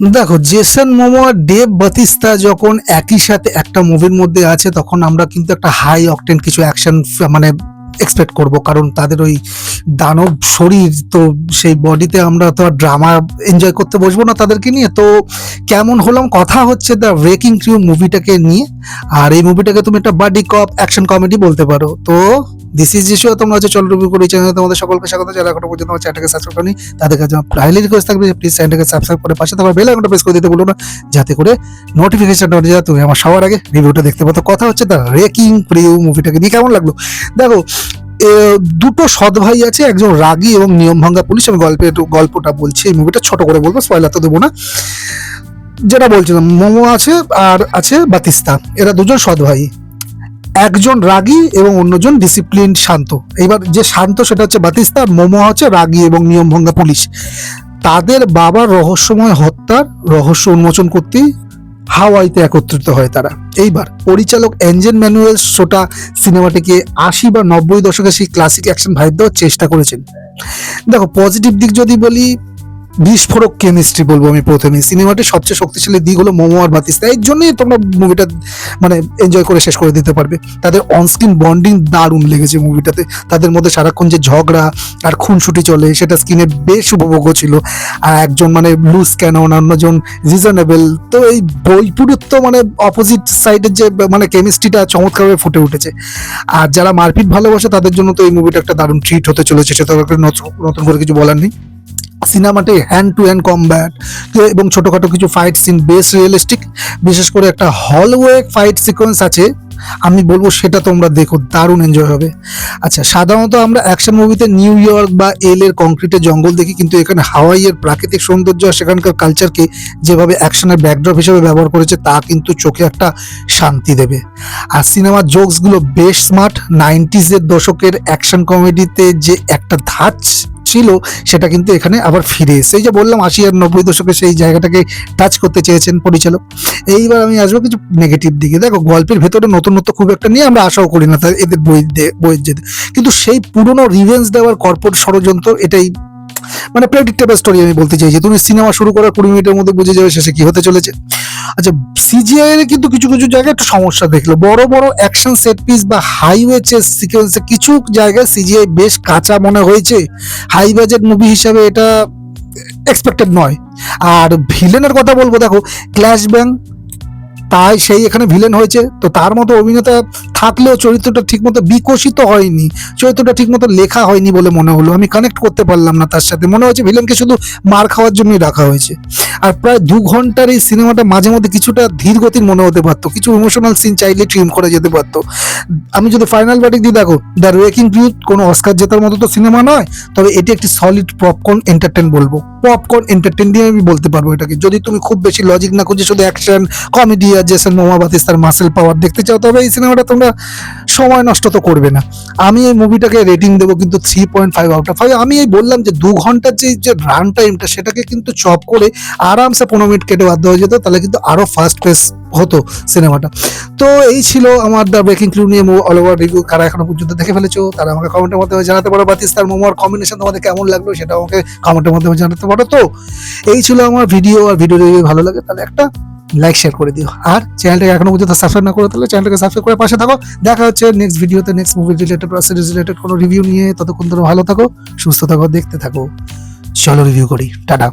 দেখো Jason Momoa আর Dave Bautista যখন একই সাথে একটা মুভির মধ্যে আছে, তখন আমরা কিন্তু একটা হাই অকটেন কিছু অ্যাকশন মানে এক্সপেক্ট করব। কারণ তাদের ওই দানব শরীর, তো সেই বডিতে আমরা তো আর ড্রামা এনজয় করতে বসবো না তাদেরকে নিয়ে। তো কেমন হলাম, কথা হচ্ছে দ্য রেকিং ক্রিউ মুভিটাকে নিয়ে। আর এই মুভিটাকে তুমি একটা বাডি কপ অ্যাকশন কমেডি বলতে পারো। তো দিস ইজ ইস্যু তোমরা হচ্ছে চল রিভিউ করে চ্যানেলে তোমাদের সকলকে স্বাগত, যারা এখনও পর্যন্ত আমার চ্যানেলটাকে সাবস্ক্রাইব করেনি, তাদের কাছে আমার হাইলি রিকোয়েস্ট থাকবে প্লিজ চ্যানেলটাকে সাবস্ক্রাইব করে পাশে থাকা বেল আইকনটা প্রেস করে দিতে বলো না, যাতে করে নোটিফিকেশনটা যায়। তুমি আমার সবার আগে রিভিউটা দেখতে পাতো কথা হচ্ছে দ্য রেকিং প্রিউ মুভিটাকে নিয়ে। কেমন লাগল? দেখো দুটো সৎ ভাই আছে, একজন রাগী এবং নিয়ম ভাঙ্গা পুলিশ। আমি গল্পের, গল্পটা বলছি, এই মুভিটা ছোট করে বলব স্পয়লার তো দেবো না। যেটা বলছিলাম, মোমো আছে আর আছে বাতিস্তা। এরা দুজন সৎ ভাই। একজন রাগী এবং অন্যজন ডিসিপ্লিন শান্ত। এবার যে শান্ত, সেটা হচ্ছে বাতিস্তা, আর মোমো হচ্ছে রাগী এবং নিয়মভঙ্গা পুলিশ। তাদের বাবার রহস্যময় হত্যার রহস্য উন্মোচন করতেই হাওয়াইতে একত্রিত হয় তারা। এইবার পরিচালক অ্যাঞ্জেল ম্যানুয়েল সোটা সিনেমাটিকে আশি বা নব্বই দশকে সেই ক্লাসিক অ্যাকশন ভাইব দেওয়ার চেষ্টা করেছেন। দেখো পজিটিভ দিক যদি বলি বিস্ফোরক কেমিস্ট্রি বলব আমি প্রথমে সিনেমাটির সবচেয়ে শক্তিশালী দিক হলো মোমো আর বাতিস্তা। এর জন্যই তোমরা মুভিটা মানে এনজয় করে শেষ করে দিতে পারবে। তাদের অনস্ক্রিন বন্ডিং দারুণ লেগেছে মুভিটাতে তাদের মধ্যে সারাক্ষণ যে ঝগড়া আর খুনসুটি চলে, সেটা স্ক্রিনে বেশ উপভোগ্য ছিল। আর একজন মানে লুজ ক্যানন অন্যজন রিজনেবল তো এই বইপুরুত্ব মানে অপোজিট সাইডের যে মানে কেমিস্ট্রিটা চমৎকারভাবে ফুটে উঠেছে। আর যারা মারপিট ভালোবাসে, তাদের জন্য তো এই মুভিটা একটা দারুণ ট্রিট হতে চলেছে, সেটা তো নতুন করে কিছু বলার নেই। সিনেমাটি হ্যান্ড টু হ্যান্ড কমব্যাট এবং ছোটোখাটো কিছু ফাইট সিন বেশ রিয়েলিস্টিক বিশেষ করে একটা হলওয়ে ফাইট সিকোয়েন্স আছে, আমি বলব সেটা তোমরা দেখো, দারুণ এনজয় হবে। আচ্ছা সাধারণত আমরা অ্যাকশন মুভিতে নিউ ইয়র্ক বা এল এর কংক্রিটের জঙ্গল দেখি, কিন্তু এখানে হাওয়াইয়ের প্রাকৃতিক সৌন্দর্য আর সেখানকার কালচারকে যেভাবে অ্যাকশনের ব্যাকড্রপ হিসেবে ব্যবহার করেছে, তা কিন্তু চোখে একটা শান্তি দেবে। আর সিনেমার জোকসগুলো বেশ স্মার্ট নাইনটিজের দশকের অ্যাকশন কমেডিতে যে একটা ধাঁচ ছিল, সেটা কিন্তু এখানে আবার ফিরে এসে যে বললাম, আশি আর নব্বই দশকে সেই জায়গাটাকে টাচ করতে চেয়েছেন পরিচালক। এইবার আমি আসব কিছু নেগেটিভ দিকে। দেখো, গল্পের ভেতরে নতুনত্ব খুব একটা নিয়ে আমরা আশাও করি না এদের বই বইয়ের যেতে। কিন্তু সেই পুরনো রিভেন্স দেওয়ার কর্পোরেট ষড়যন্ত্র এটাই মানে প্রেডিক্টেবল স্টোরি আমি বলতে চাইছি তুমি সিনেমা শুরু করার কুড়ি মিনিটের মধ্যে বুঝে যাবে শেষে কি হতে চলেছে। আচ্ছা সিজিআই এর কিন্তু কিছু কিছু জায়গায় একটু সমস্যা দেখল বড় বড় অ্যাকশন সেট পিস বা হাইওয়ে চেস সিকোয়েন্সে কিছু জায়গায় সিজিআই বেশ কাঁচা মনে হয়েছে। হাই বাজেট মুভি হিসাবে এটা এক্সপেক্টেড নয়। আর ভিলেনের কথা বলব, দেখো ক্ল্যাশ ব্যাং তাই সেই এখানে ভিলেন হয়েছে। তো তার মতো অভিনেতা থাকলেও চরিত্রটা ঠিকমতো বিকশিত হয়নি। চরিত্রটা ঠিকমতো লেখা হয়নি বলে মনে হলো। আমি কানেক্ট করতে পারলাম না তার সাথে। মনে হচ্ছে ভিলেনকে শুধু মার খাওয়ার জন্যই রাখা হয়েছে। আর প্রায় দু ঘণ্টার এই সিনেমাটা মাঝে মধ্যে কিছুটা ধীর গতির মনে হতে পারতো। কিছু ইমোশনাল সিন চাইলে ট্রিম করা যেতে পারতো। আমি যদি ফাইনাল ব্যাটিং দিয়ে দেখো দ্য রেকিং ভিউ কোনো অস্কার জেতার মতো তো সিনেমা নয়, তবে এটি একটি সলিড পপকর্ন এন্টারটেন বলব। পপকর্ন এন্টারটেন দিয়ে আমি বলতে পারব এটাকে। যদি তুমি খুব বেশি লজিক না খুঁজে শুধু অ্যাকশন কমেডি আর জেসন মোমা বাতিস্তার মাসেল পাওয়ার দেখতে চাও, তবে এই সিনেমাটা তোমরা সময় নষ্ট তো করবে না। আমি এই মুভিটাকে রেটিং দেবো কিন্তু three point five out of five আমি এই বললাম যে দু ঘণ্টার যে যে রান টাইমটা সেটাকে কিন্তু চপ করে আরামসে পনেরো মিনিট কেটে বাধ্য হয়ে যেত, তাহলে কিন্তু আরও ফার্স্ট পেস হতো সিনেমাটা তো এই ছিল আমার দ্য ব্রেকিং ক্লু নিয়ে অল ওভার রিভিউ কারা এখনও পর্যন্ত দেখে ফেলেছো, তারা আমাকে কমেন্টের মাধ্যমে জানাতে পারো। বাতিস্তার মোমোর কম্বিনেশন তোমাদের কেমন লাগল সেটা আমাকে কমেন্টের মাধ্যমে জানাতে পারো। তো এই ছিল আমার ভিডিও আর ভিডিও যদি ভালো লাগে, তাহলে একটা লাইক শেয়ার করে দিও। আর চ্যানেলটাকে এখনও পর্যন্ত সাবস্ক্রাইব না করে তাহলে চ্যানেলটাকে সাবস্ক্রাইব করে পাশে থাকো। দেখা হচ্ছে নেক্সট ভিডিওতে নেক্সট মুভি রিলেটেড বা সিরিজ রিলেটেড কোনো রিভিউ নিয়ে। ততক্ষণ ধরে ভালো থাকো, সুস্থ থাকো, দেখতে থাকো। চলো রিভিউ করি। টাটা।